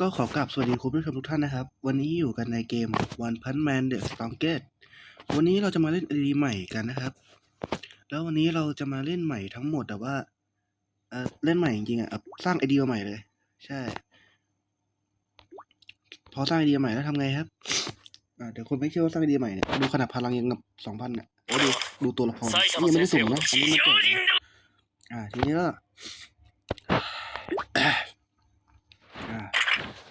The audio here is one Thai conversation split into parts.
ก็ขอกราบสวัสดีคุณผู้ชมทุกท่านนะครับ วันนี้อยู่กันในเกม One Punch Man The Strongest วันนี้เราจะมาเล่นอดีใหม่กันนะครับ แล้ววันนี้เราจะมาเล่นใหม่ทั้งหมดแต่ว่าเออเล่นใหม่จริงๆอะสร้างไอเดียใหม่เลย ใช่ พอสร้างไอเดียใหม่แล้วทำไงครับเดี๋ยวคนไม่เชื่อว่าสร้างไอเดียใหม่เนี่ยดูขนาดพลังยังกับสองพันเนี่ยดูดูตัวละครนี่ยังไม่ได้สูงนะอันนี้มันเก่งอ่าทีนี้ก็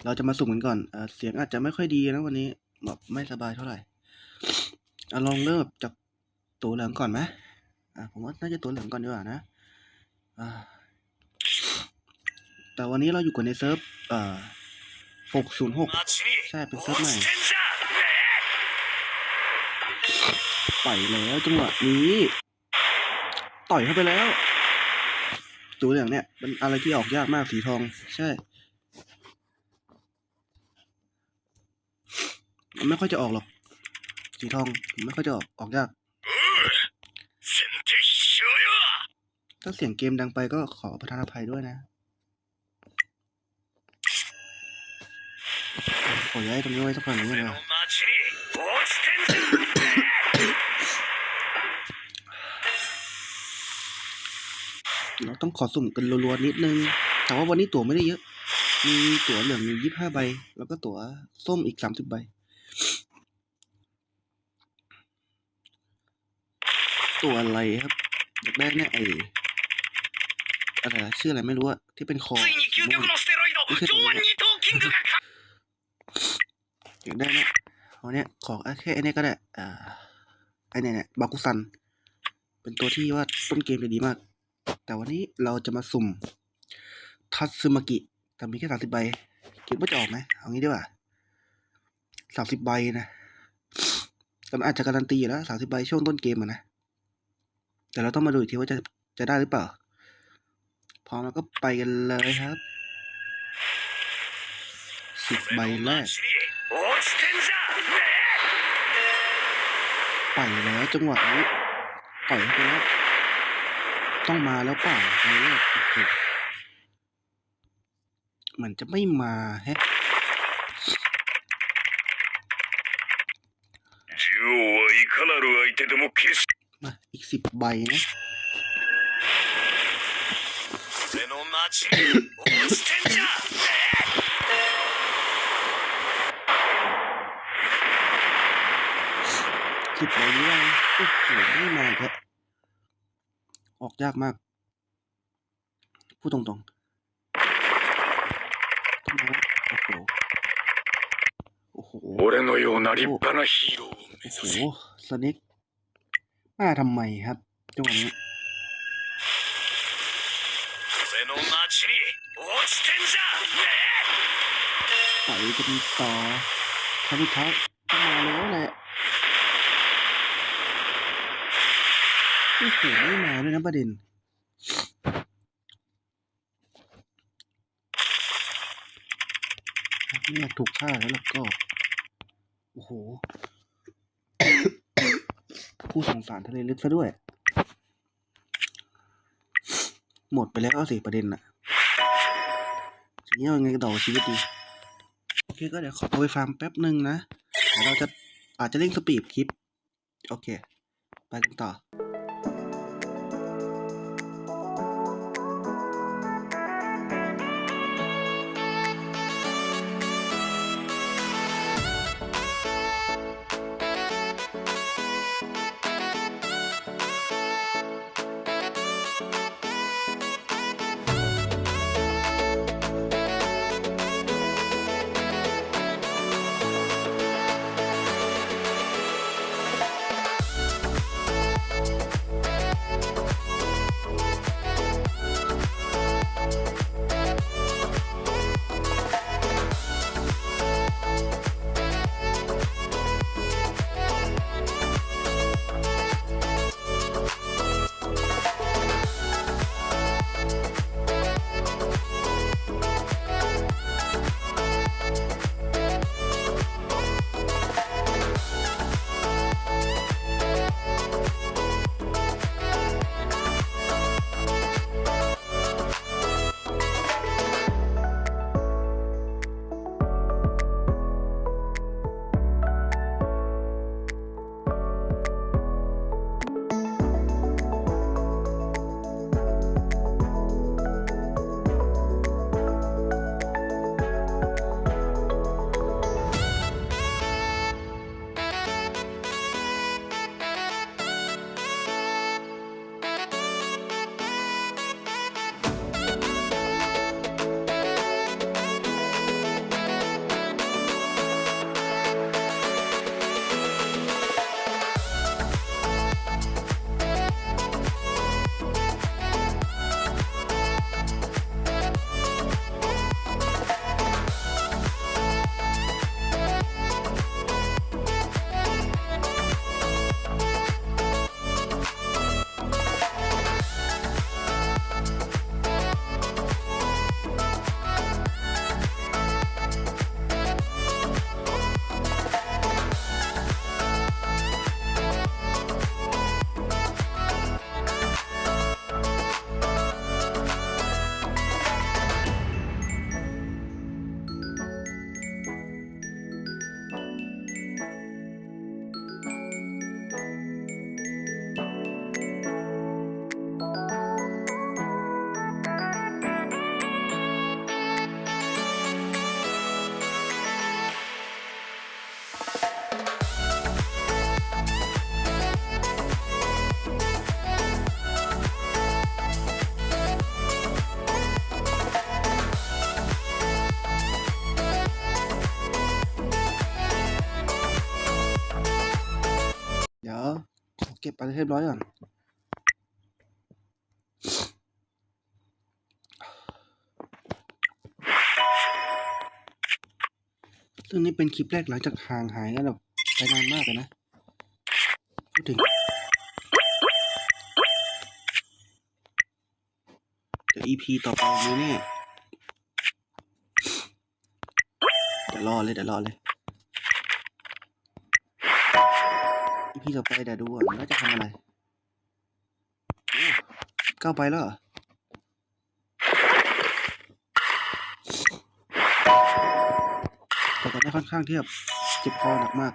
เราจะมาสุ่มกันก่อนเอเสียงอาจจะไม่ค่อยดีนะวันนี้แบบไม่สบายเท่าไหร่อลองเริ่มจากตัวเหลืองก่อนไหมผมว่าน่าจะตัวเหลืองก่อนดีกว่านะแต่วันนี้เราอยู่กันในเซิร์ฟ606ใช่ เป็นเซิร์ฟใหม่ไปแล้วจังหวะนี้ ต่อยเข้าไปแล้ว ตัวเหลืองเนี่ยเป็นอะไรที่ออกยากมากสีทอง ใช่ มันไม่ค่อยจะออกหรอก สีทองไม่ค่อยจะออกออกยาก ถ้าเสียงเกมดังไปก็ขอประทานอภัยด้วยนะขอย้ายตรงนี้ไว้สักหน่อยหนึ่งเลยเราต้องขอสุ่มกันรัวๆนิดนึง แต่ว่าวันนี้ตั๋วไม่ได้เยอะ มีตั๋วเหลืองอยู่ยี่สิบห้าใบ แล้วก็ตั๋วส้มอีกสามสิบใบ ตัวอะไรครับ อยากได้เนี่ยไอ้อะไรชื่ออะไรไม่รู้อะที่เป็นคอไมอใช่ตัวนี้อยากได้เนี่ยวันนี้ของแค่ไอ้นี่ก็ได้อ่าไอ้เนี่ยเนี่ยบากุซัน เป็นตัวที่ว่าต้นเกมจะดีมาก แต่วันนี้เราจะมาสุ่มทัตซึมากิแต่มีแค่สามสิบใบคิดว่าจะออกไหมเอางี้ดีกว่าสามสิบใบนะแต่มันอาจจะการันตีอยู่แล้วสามสิบใบช่วงต้นเกมอะนะ แต่เราต้องมาดูอีกทีว่าจะจะได้หรือเปล่า พร้อมแล้วก็ไปกันเลยครับสิบใบ 俺の แรก 町に落ちてんじゃ ไปแล้วจังหวะนี้ต่อยเข้าไปแล้ว ต้องมาแล้วเปล่าในแรกโอ้โหมันจะไม่มาแฮะ ジュオはいかなる相手でも決し มาอีก สิบใบนะสิบใบนี้ว่าโอ้โหไม่มาแค่ออกยากมาก พูดตรงๆทำไมโอ้โหโอ้โหโอ้โหสนิก มาทำไมครับจังหวะนี้ไปกันต่อครั้งสุดท้ายมาแล้วแหละไม่เสียไม่มาด้วยนะประเด็นนี่ถูกฆ่าแล้วล่ะก็ โอ้โห ผู้สงสารทะเลลึกซะด้วย หมดไปแล้วสิประเด็นน่ะทีนี้เอายังไงกันต่อชีวิตดี โอเคก็เดี๋ยวขอตัวไปฟาร์มแป๊บหนึ่งนะเดี๋ยวเราจะอาจจะเร่งสปีดคลิป โอเค ไปกันต่อ เก็บไรเรียบร้อยก่อนซึ่งนี่เป็นคลิปแรกหลังจากห่างหายกันแบบไปนานมากเลยนะ พูดถึง เดี๋ยว EP ต่อไปมีแน่เดี๋ยวรอเลย เดี๋ยวรอเลย EP ต่อไปเดี๋ยวดูก่อนว่าจะทำอะไรโอ้ก้าวไปแล้วแต่ตอนนี้ค่อนข้างที่แบบเจ็บคอหนักมาก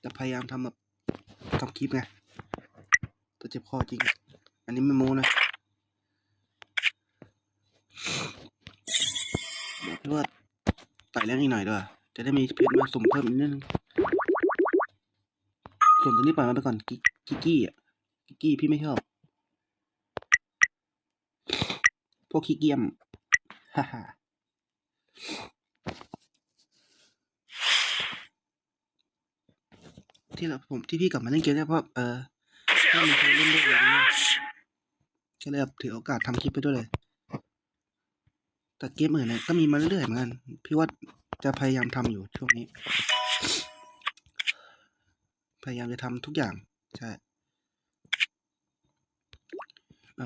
แต่พยายามทำแบบทำคลิปไงแต่เจ็บคอจริง อันนี้ไม่โม้นะเดี๋ยวพี่ว่าไต่แรงอีกหน่อยด้วยจะได้มีเพชรมาสุ่มเพิ่มอีกนิดนึง ส่วนตัวนี้ปล่อยมันไปก่อนกิกกี้อะกิกกี้พี่ไม่ชอบ พวกขี้เกียจฮ่าฮ่าที่เราผมที่พี่กลับมาเล่นเกมเนี่ยเพราะเออถ้ามีคนเล่นด้วยอะไรเงี้ยก็เลยแบบถือโอกาสทำคลิปไปด้วยเลย แต่เกมอื่นเนี่ยก็มีมาเรื่อยๆเหมือนกัน พี่ว่าจะพยายามทำอยู่ช่วงนี้ พยายามจะทำทุกอย่าง ใช่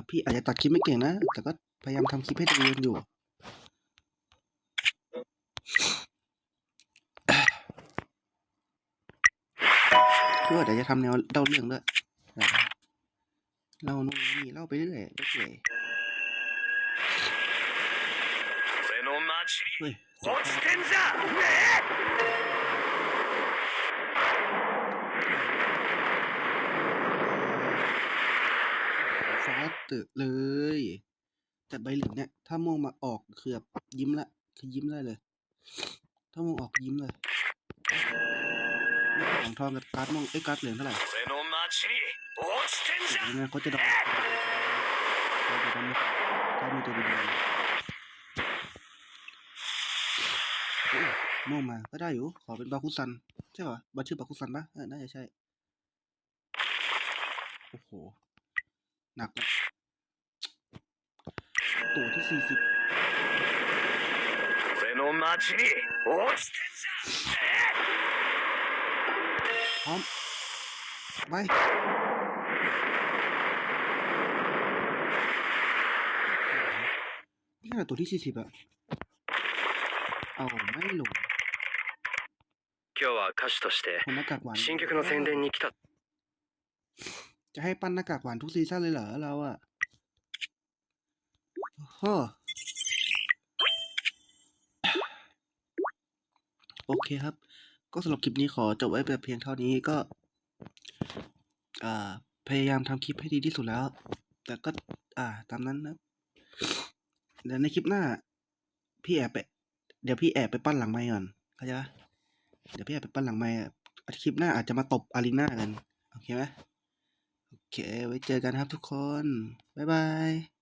พี่อาจจะตัดคลิปไม่เก่งนะ แต่ก็พยายามทำคลิปให้ดูอยู่เพื่อาจจะทำแนวเล่าเรื่องด้วยเล่านู่นนี่เล่าไปเรื่อยเรื่อยเฮ้ย เตอะเลย แต่ใบเหลืองเนี่ย ถ้ามองมาออกคือแบบยิ้มละ คือยิ้มได้เลย ถ้ามองออกยิ้มเลยของทองกับการ์ดมองไอ้การ์ดเหลืองเท่าไหร่เงินขาจะดอกเขาจะทด้ถ้ามีตัวดีๆมองมาก็ได้อยู่ ขอเป็นบาคุซัน ใช่ป่ะบัตชื่อบาคุซันปะน่าจะใช่ โอ้โห หนักเลย ตัวที่สี่สิบ 俺の町に落ちてんじゃ พร้อม ไป นี่ขนาดตัวที่สี่สิบอะเอาไม่ลง 今日は歌手として คนหน้ากากหวาน 新曲の宣伝に来た จะให้ปั้นหน้ากากหวานทุกซีซั่นเลยเหรอเราอะ โอ้โหโอเคครับ ก็สำหรับคลิปนี้ขอจบไว้แต่เพียงเท่านี้ก็ อ่า พยายามทำคลิปให้ดีที่สุดแล้ว แต่ก็ อ่า ตามนั้นนะเดี๋ยวในคลิปหน้า พี่แอบไป เดี๋ยวพี่แอบไปปั้นหลังไมค์ก่อนเข้าใจปะเดี๋ยวพี่แอบไปปั้นหลังไมค์อะคลิปหน้าอาจจะมาตบอารีนากัน โอเคไหมโอเค ไว้เจอกันครับทุกคน บ๊ายบาย